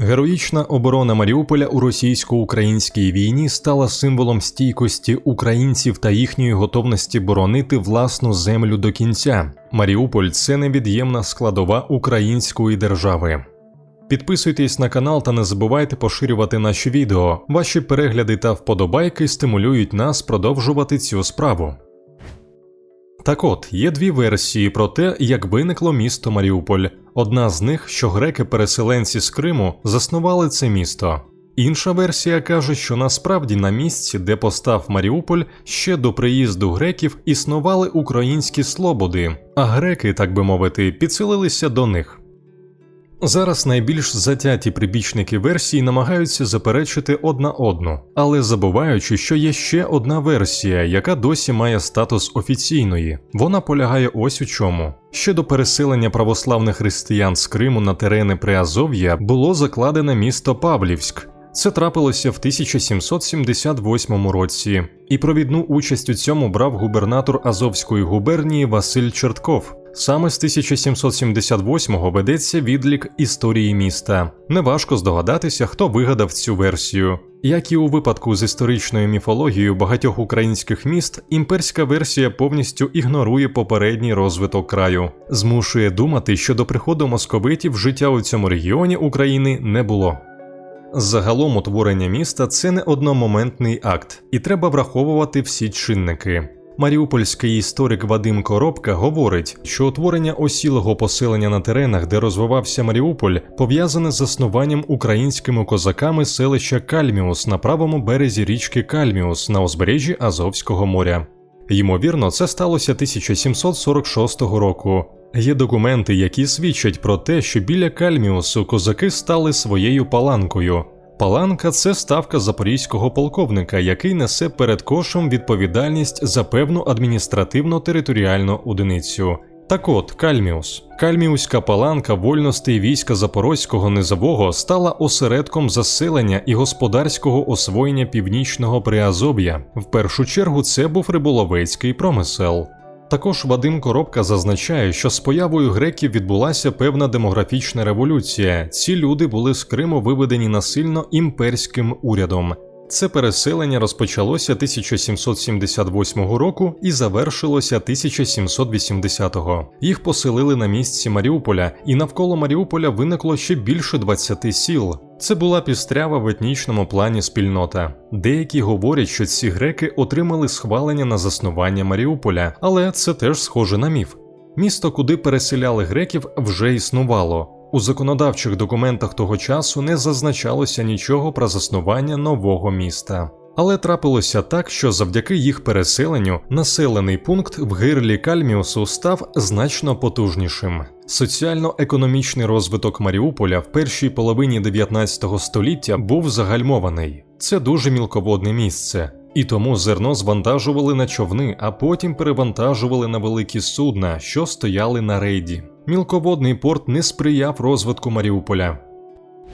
Героїчна оборона Маріуполя у російсько-українській війні стала символом стійкості українців та їхньої готовності боронити власну землю до кінця. Маріуполь це невід'ємна складова української держави. Підписуйтесь на канал та не забувайте поширювати наші відео. Ваші перегляди та вподобайки стимулюють нас продовжувати цю справу. Так от, є дві версії про те, як виникло місто Маріуполь. Одна з них, що греки-переселенці з Криму заснували це місто. Інша версія каже, що насправді на місці, де постав Маріуполь, ще до приїзду греків існували українські слободи, а греки, так би мовити, підселилися до них. Зараз найбільш затяті прибічники версії намагаються заперечити одна одну, але забуваючи, що є ще одна версія, яка досі має статус офіційної. Вона полягає ось у чому. Ще до переселення православних християн з Криму на терени Приазов'я було закладене місто Павлівськ. Це трапилося в 1778 році, і провідну участь у цьому брав губернатор Азовської губернії Василь Чертков. Саме з 1778-го ведеться відлік історії міста. Неважко здогадатися, хто вигадав цю версію. Як і у випадку з історичною міфологією багатьох українських міст, імперська версія повністю ігнорує попередній розвиток краю, змушує думати, що до приходу московитів життя у цьому регіоні України не було. Загалом утворення міста це не одномоментний акт, і треба враховувати всі чинники. Маріупольський історик Вадим Коробка говорить, що утворення осілого поселення на теренах, де розвивався Маріуполь, пов'язане з заснуванням українськими козаками селища Кальміус на правому березі річки Кальміус на узбережжі Азовського моря. Ймовірно, це сталося 1746 року. Є документи, які свідчать про те, що біля Кальміусу козаки стали своєю паланкою. Паланка це ставка запорізького полковника, який несе перед кошем відповідальність за певну адміністративно-територіальну одиницю. Так от, Кальміус. Кальміуська паланка вольностей війська Запорозького низового стала осередком заселення і господарського освоєння північного Приазов'я. В першу чергу це був риболовецький промисел. Також Вадим Коробка зазначає, що з появою греків відбулася певна демографічна революція. Ці люди були з Криму виведені насильно імперським урядом. Це переселення розпочалося 1778 року і завершилося 1780-го. Їх поселили на місці Маріуполя, і навколо Маріуполя виникло ще більше 20 сіл. Це була пістрява в етнічному плані спільнота. Деякі говорять, що ці греки отримали схвалення на заснування Маріуполя, але це теж схоже на міф. Місто, куди переселяли греків, вже існувало. У законодавчих документах того часу не зазначалося нічого про заснування нового міста. Але трапилося так, що завдяки їх переселенню населений пункт в гирлі Кальміусу став значно потужнішим. Соціально-економічний розвиток Маріуполя в першій половині 19 століття був загальмований. Це дуже мілководне місце. І тому зерно звантажували на човни, а потім перевантажували на великі судна, що стояли на рейді. Мілководний порт не сприяв розвитку Маріуполя.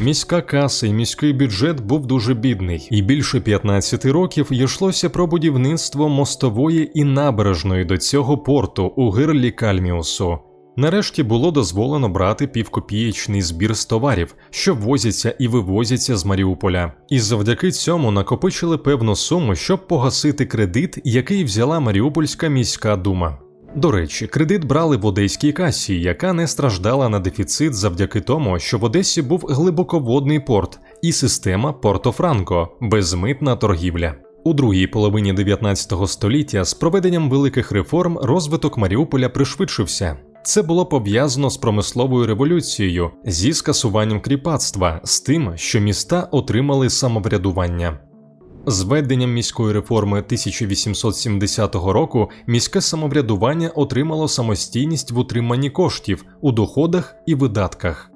Міська каса і міський бюджет був дуже бідний, і більше 15 років йшлося про будівництво мостової і набережної до цього порту у гирлі Кальміусу. Нарешті було дозволено брати півкопієчний збір з товарів, що ввозяться і вивозяться з Маріуполя, і завдяки цьому накопичили певну суму, щоб погасити кредит, який взяла Маріупольська міська дума. До речі, кредит брали в одеській касі, яка не страждала на дефіцит завдяки тому, що в Одесі був глибоководний порт і система Порто-Франко, безмитна торгівля. У другій половині 19 століття з проведенням великих реформ розвиток Маріуполя пришвидшився. Це було пов'язано з промисловою революцією, зі скасуванням кріпацтва, з тим, що міста отримали самоврядування. З введенням міської реформи 1870 року міське самоврядування отримало самостійність в утриманні коштів у доходах і видатках.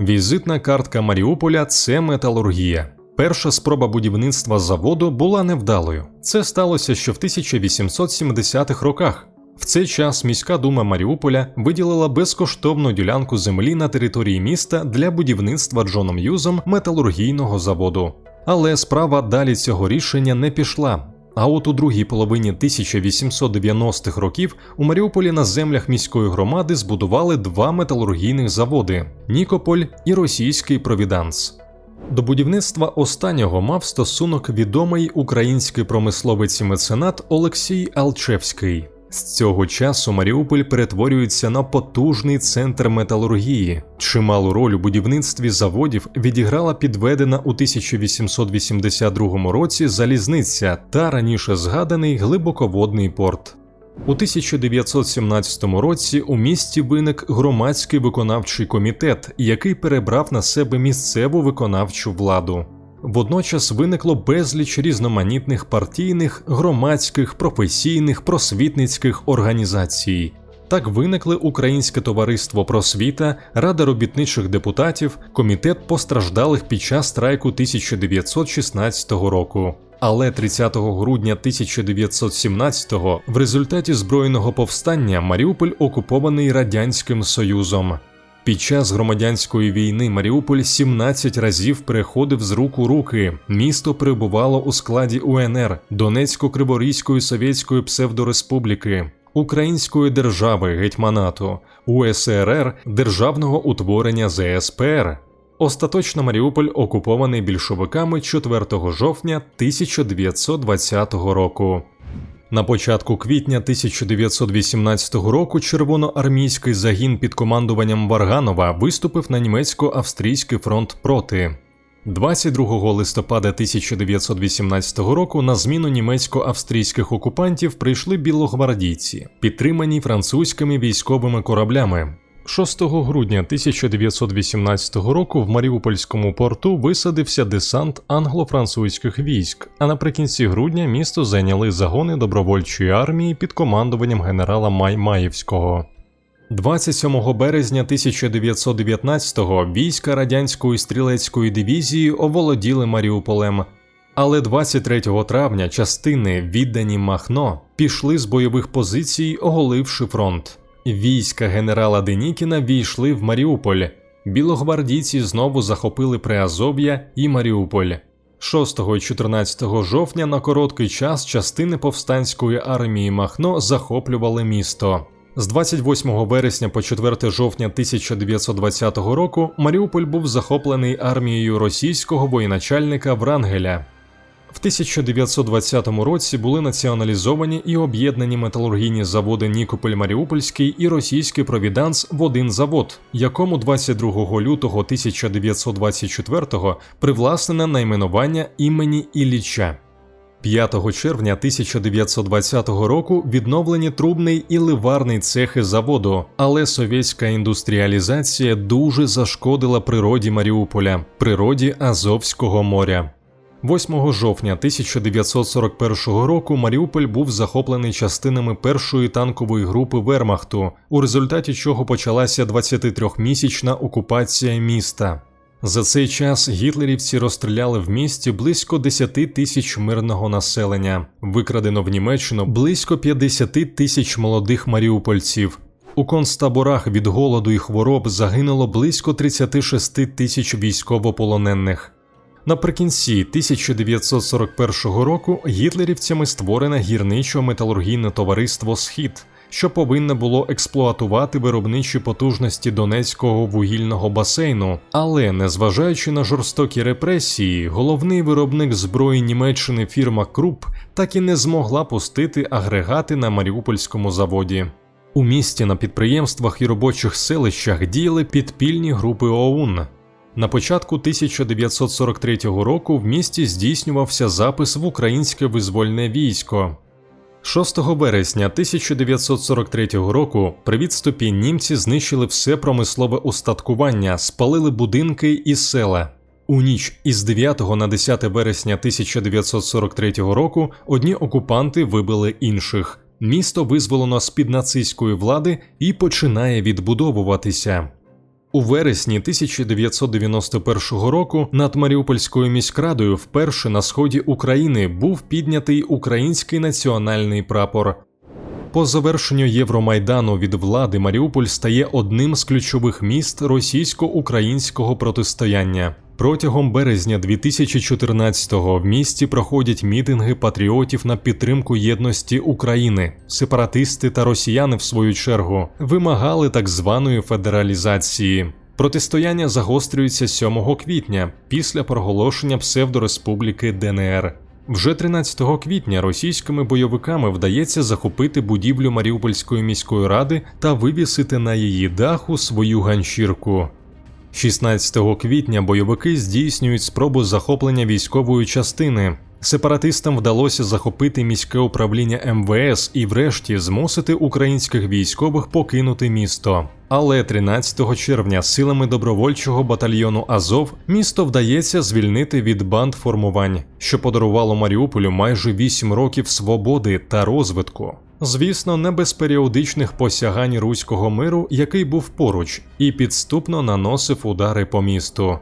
Візитна картка Маріуполя це металургія. Перша спроба будівництва заводу була невдалою. Це сталося ще в 1870-х роках. В цей час міська дума Маріуполя виділила безкоштовну ділянку землі на території міста для будівництва Джоном Юзом металургійного заводу. Але справа далі цього рішення не пішла. А от у другій половині 1890-х років у Маріуполі на землях міської громади збудували два металургійних заводи Нікополь і російський Провіданс. До будівництва останнього мав стосунок відомий український промисловець і меценат Олексій Алчевський. З цього часу Маріуполь перетворюється на потужний центр металургії. Чималу роль у будівництві заводів відіграла підведена у 1882 році залізниця та раніше згаданий глибоководний порт. У 1917 році у місті виник громадський виконавчий комітет, який перебрав на себе місцеву виконавчу владу. Водночас виникло безліч різноманітних партійних, громадських, професійних, просвітницьких організацій. Так виникли Українське товариство просвіта, Рада робітничих депутатів, комітет постраждалих під час страйку 1916 року. Але 30 грудня 1917-го в результаті збройного повстання Маріуполь окупований Радянським Союзом. Під час громадянської війни Маріуполь 17 разів переходив з рук у руки. Місто перебувало у складі УНР, Донецько-Криворізької Совєтської псевдореспубліки, Української держави гетьманату, УСРР Державного утворення ЗСПР. Остаточно Маріуполь окупований більшовиками 4 жовтня 1920 року. На початку квітня 1918 року червоноармійський загін під командуванням Варганова виступив на німецько-австрійський фронт проти. 22 листопада 1918 року на зміну німецько-австрійських окупантів прийшли білогвардійці, підтримані французькими військовими кораблями. 6 грудня 1918 року в Маріупольському порту висадився десант англо-французьких військ, а наприкінці грудня місто зайняли загони добровольчої армії під командуванням генерала Маймаєвського. 27 березня 1919-го війська радянської стрілецької дивізії оволоділи Маріуполем. Але 23 травня частини, віддані Махно, пішли з бойових позицій, оголивши фронт. Війська генерала Денікіна війшли в Маріуполь. Білогвардійці знову захопили Приазов'я і Маріуполь. 6 і 14 жовтня на короткий час частини повстанської армії Махно захоплювали місто. З 28 вересня по 4 жовтня 1920 року Маріуполь був захоплений армією російського воєначальника Врангеля. В 1920 році були націоналізовані і об'єднані металургійні заводи Нікополь Маріупольський і російський провіданс в один завод, якому 22 лютого 1924-го привласнене найменування імені Ілліча. 5 червня 1920 року відновлені трубний і ливарний цехи заводу, але совєтська індустріалізація дуже зашкодила природі Маріуполя, природі Азовського моря. 8 жовтня 1941 року Маріуполь був захоплений частинами першої танкової групи Вермахту, у результаті чого почалася 23-місячна окупація міста. За цей час гітлерівці розстріляли в місті близько 10 тисяч мирного населення, викрадено в Німеччину близько 50 тисяч молодих маріупольців. У концтаборах від голоду і хвороб загинуло близько 36 тисяч військовополонених. Наприкінці 1941 року гітлерівцями створене гірничо-металургійне товариство Схід, що повинне було експлуатувати виробничі потужності Донецького вугільного басейну. Але, незважаючи на жорстокі репресії, головний виробник зброї Німеччини фірма Круп так і не змогла пустити агрегати на Маріупольському заводі. У місті на підприємствах і робочих селищах діяли підпільні групи ОУН. На початку 1943 року в місті здійснювався запис в українське визвольне військо. 6 вересня 1943 року при відступі німці знищили все промислове устаткування, спалили будинки і села. У ніч із 9 на 10 вересня 1943 року одні окупанти вибили інших. Місто визволено з під нацистської влади і починає відбудовуватися. У вересні 1991 року над Маріупольською міськрадою вперше на сході України був піднятий український національний прапор. По завершенню Євромайдану від влади Маріуполь стає одним з ключових міст російсько-українського протистояння. Протягом березня 2014-го в місті проходять мітинги патріотів на підтримку єдності України. Сепаратисти та росіяни, в свою чергу, вимагали так званої федералізації. Протистояння загострюється 7 квітня після проголошення псевдореспубліки ДНР. Вже 13 квітня російськими бойовиками вдається захопити будівлю Маріупольської міської ради та вивісити на її даху свою ганчірку. 16 квітня бойовики здійснюють спробу захоплення військової частини. Сепаратистам вдалося захопити міське управління МВС і, врешті, змусити українських військових покинути місто. Але 13 червня силами добровольчого батальйону Азов місто вдається звільнити від банд формувань, що подарувало Маріуполю майже 8 років свободи та розвитку. Звісно, не без періодичних посягань руського миру, який був поруч, і підступно наносив удари по місту.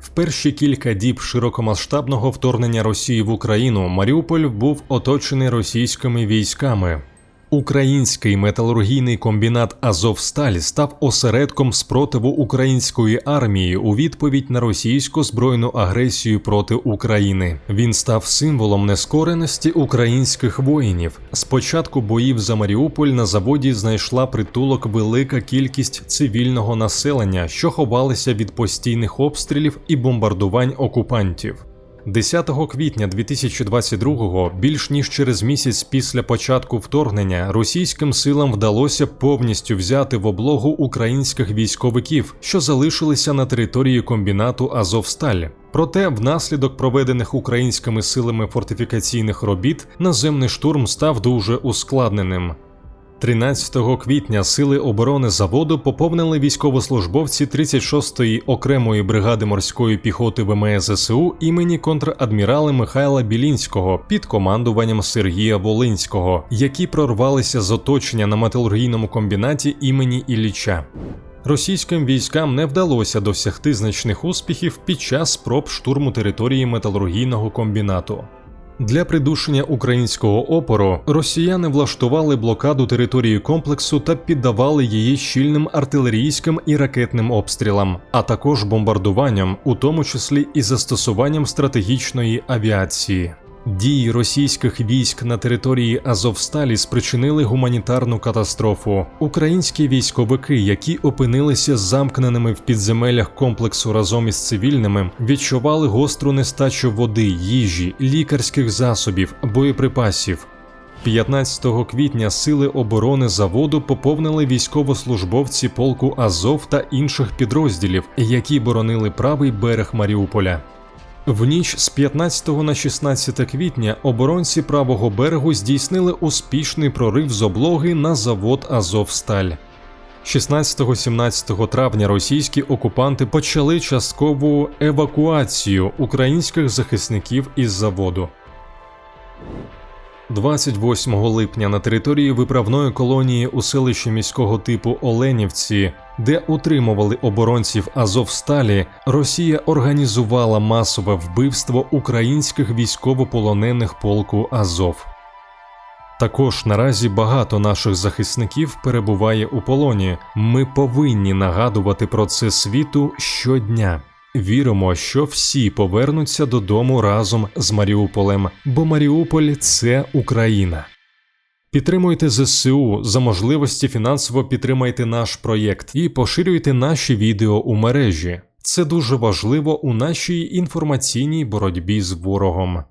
В перші кілька діб широкомасштабного вторгнення Росії в Україну Маріуполь був оточений російськими військами. Український металургійний комбінат Азовсталь став осередком спротиву української армії у відповідь на російську збройну агресію проти України. Він став символом нескореності українських воїнів. З початку боїв за Маріуполь на заводі знайшла притулок велика кількість цивільного населення, що ховалися від постійних обстрілів і бомбардувань окупантів. 10 квітня 2022-го, більш ніж через місяць після початку вторгнення, російським силам вдалося повністю взяти в облогу українських військовиків, що залишилися на території комбінату Азовсталь. Проте, внаслідок проведених українськими силами фортифікаційних робіт, наземний штурм став дуже ускладненим. 13 квітня сили оборони заводу поповнили військовослужбовці 36-ї окремої бригади морської піхоти ВМС ЗСУ імені контрадмірала Михайла Білінського під командуванням Сергія Волинського, які прорвалися з оточення на металургійному комбінаті імені Ілліча. Російським військам не вдалося досягти значних успіхів під час спроб штурму території металургійного комбінату. Для придушення українського опору росіяни влаштували блокаду території комплексу та піддавали її щільним артилерійським і ракетним обстрілам, а також бомбардуванням, у тому числі і застосуванням стратегічної авіації. Дії російських військ на території Азовсталі спричинили гуманітарну катастрофу. Українські військовики, які опинилися замкненими в підземеллях комплексу разом із цивільними, відчували гостру нестачу води, їжі, лікарських засобів, боєприпасів. 15 квітня сили оборони заводу поповнили військовослужбовці полку Азов та інших підрозділів, які боронили правий берег Маріуполя. В ніч з 15 на 16 квітня оборонці правого берегу здійснили успішний прорив з облоги на завод Азовсталь. 16-17 травня російські окупанти почали часткову евакуацію українських захисників із заводу. 28 липня на території виправної колонії у селищі міського типу Оленівці, де утримували оборонців Азовсталі, Росія організувала масове вбивство українських військовополонених полку Азов. Також наразі багато наших захисників перебуває у полоні. Ми повинні нагадувати про це світу щодня. Віримо, що всі повернуться додому разом з Маріуполем, бо Маріуполь це Україна. Підтримуйте ЗСУ за можливості фінансово підтримайте наш проєкт і поширюйте наші відео у мережі. Це дуже важливо у нашій інформаційній боротьбі з ворогом.